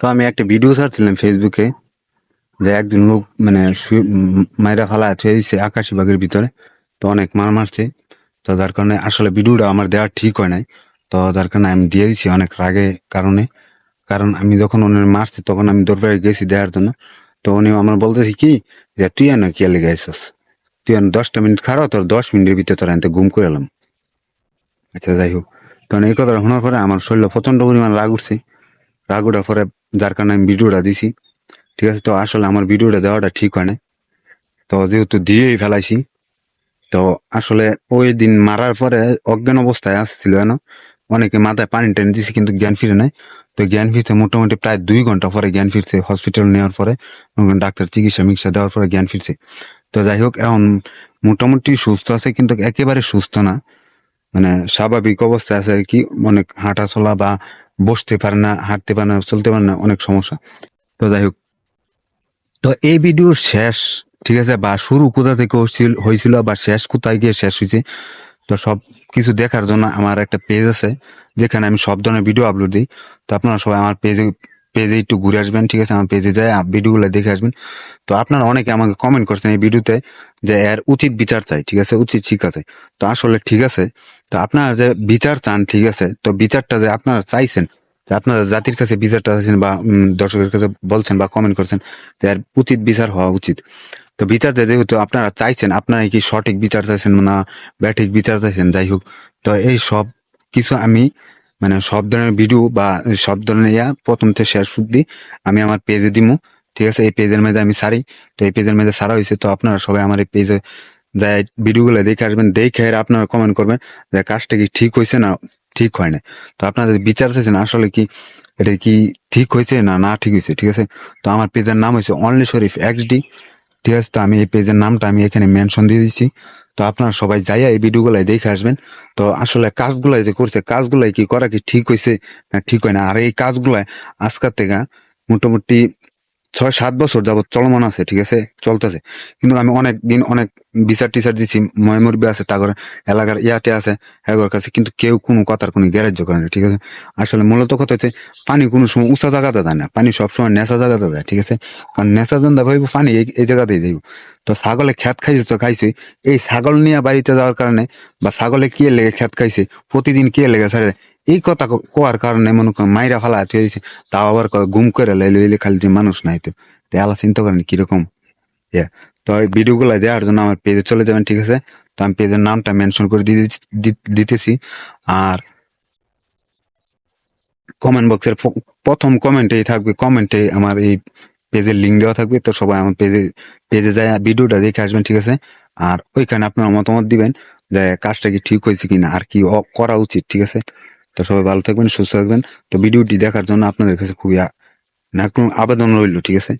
তো আমি একটা ভিডিও ছাড়ছিলাম ফেসবুকে যে একজন লোক মানে মাইরা ফালা আছে আকাশি বাগের ভিতরে, তো অনেক মার মারছে। তো যার কারণে আসলে ভিডিওটা আমার দেওয়া ঠিক হয় নাই। তো যার কারণে আমি দিয়ে দিছি অনেক রাগে কারণে। কারণ আমি যখন ওনার মারছি, তখন আমি দরবারে গেছি দেওয়ার জন্য। তো উনি আমার বলতেছি কি, যে তুই এনে কি লেগে আইসস? তুই এনে দশটা মিনিট খারাপ তোর দশ মিনিটের ভিতরে তোর এনতে ঘুম করে এলাম। আচ্ছা যাই হোক। তখন এই কথা শোনার পরে আমার শরীরে প্রচণ্ড পরিমাণ রাগ উঠছে। রাগ উঠার পরে যার কারণে আমি ভিডিওটা দিছি। ঠিক আছে, তো আসলে আমার ভিডিওটা দেওয়াটা ঠিক হয় না তো যেহেতু দিয়েই ফেলাইছি, তো আসলে ওই দিন মারার পরে অজ্ঞান অবস্থায় আসছিল যেন অনেকে মাথায় পানি টেনে দিছে, কিন্তু জ্ঞান ফিরে নাই। তো জ্ঞান ফিরছে মোটামুটি প্রায় দুই ঘণ্টা পরে জ্ঞান ফিরছে হসপিটাল নেওয়ার পরে ডাক্তার চিকিৎসা মিকিৎসা দেওয়ার পরে জ্ঞান ফিরছে। তো যাই হোক, এখন মোটামুটি সুস্থ আছে, কিন্তু একেবারে সুস্থ না। মানে স্বাভাবিক অবস্থায় আছে আর কি, অনেক হাঁটা চলা বা বসতে পারে না, হাঁটতে পারে না, চলতে পারে না, অনেক সমস্যা। তো যাই হোক। তো এই ভিডিওর শেষ, ঠিক আছে? বা শুরু কোথা থেকে হয়েছিল বা শেষ কোথায় গিয়ে শেষ হয়েছে? তো সব কিছু দেখার জন্য আমার একটা পেজ আছে, যেখানে আমি সব ধরনের ভিডিও আপলোড দিই। তো আপনারা সবাই আমার পেজে পেজে একটু ঘুরে আসবেন, ঠিক আছে? আমার পেজে যায় ভিডিওগুলো দেখে আসবেন। তো আপনারা অনেকে আমাকে কমেন্ট করছেন এই ভিডিওতে যে এর উচিত বিচার চাই, ঠিক আছে? উচিত শিক্ষা চাই। তো আসলে ঠিক আছে। তো আপনারা যে বিচার চান, ঠিক আছে? তো বিচারটা যে আপনারা চাইছেন, যে আপনারা জাতির কাছে বিচারটা চাইছেন বা দর্শকের কাছে বলছেন বা কমেন্ট করছেন, যে এর উচিত বিচার হওয়া উচিত। তো বিচার যেহেতু আপনারা চাইছেন, আপনারা কি সঠিক বিচার চাইছেন না ব্যাঠিক বিচার চাইছেন? যাই হোক, তো এই সব কিছু আমি মানে সব ধরনের ভিডিও বা সব ধরনের ইয়া প্রথম থেকে শেষ অব্দি আমি আমার পেজে দিমু। ঠিক আছে? এই পেজের মধ্যে আমি সারি। তো এই পেজের মধ্যে সারা হয়েছে। তো আপনারা সবাই আমার এই পেজে যাই ভিডিওগুলো দেখে আসবেন। দেখে আপনারা কমেন্ট করবেন যে কাজটা কি ঠিক হয়েছে না ঠিক হয় না তো আপনারা যদি বিচার চাইছেন আসলে কি এটা কি ঠিক হয়েছে না না ঠিক হয়েছে, ঠিক আছে? তো আমার পেজের নাম হয়েছে অনলি শরীফ এক্স ডি ঠিক আছে? তো আমি এই পেজের নামটা আমি এখানে মেনশন দিয়ে দিচ্ছি। তো আপনারা সবাই যাইয়া এই ভিডিওগুলাই দেখে আসবেন। তো আসলে কাজগুলাই যে করছে, কাজগুলাই কি করা কি ঠিক হয়েছে না ঠিক হয় না? আর এই কাজগুলাই আজকার থেকে মোটামুটি ছয়, সাত বছর যাবত চলমান আছে, ঠিক আছে? চলতেছে। কিন্তু আমি অনেক দিন অনেক বিচার টিচার দিচ্ছি ময়মুরবি আছে, তাগর এলাকার ইয়াতে আছে এগোর কাছে, কিন্তু কেউ কোনো কথার কোনো গ্যারেজ করে না, ঠিক আছে? আসলে মূলত কথা হচ্ছে, পানি কোনো সময় উঁচা জায়গাতে দেয় না, পানি সবসময় নেশা জায়গাতে দেয়, ঠিক আছে? কারণ নেশা জন্দা ভাইব, পানি এই জায়গাতেই দেব তো ছাগলে খ্যাত খাইছে তো খাইছে, এই ছাগল নিয়ে বাড়িতে যাওয়ার কারণে বা ছাগলে কে লেগে খ্যাত খাইছে, প্রতিদিন কে লেগে ছাড়ে এই কথা কোয়ার কারণে মনে করেন মাইরা ফালা হয়েছে তাও আবার গুম করে লাইলে খালি যে মানুষ নাই তো। আলা চিন্তা করেন কীরকম? ইয়া, তো এই ভিডিওগুলো দেওয়ার জন্য আমার পেজে চলে যাবেন, ঠিক আছে? তো আমি পেজের নামটা মেনশন করে দিতেছি। আর কমেন্ট বক্সের প্রথম কমেন্টেই থাকবে কমেন্টে আমার এই পেজের লিঙ্ক দেওয়া থাকবে। তো সবাই আমার পেজে পেজে যায়, ভিডিওটা দেখে আসবেন, ঠিক আছে? আর ওইখানে আপনারা মতামত দিবেন যে কাজটা কি ঠিক হয়েছে কিনা, আর কি করা উচিত, ঠিক আছে? তো সবাই ভালো থাকবেন, সুস্থ থাকবেন। তো ভিডিওটি দেখার জন্য আপনাদের কাছে খুবই না আবেদন রইল, ঠিক আছে?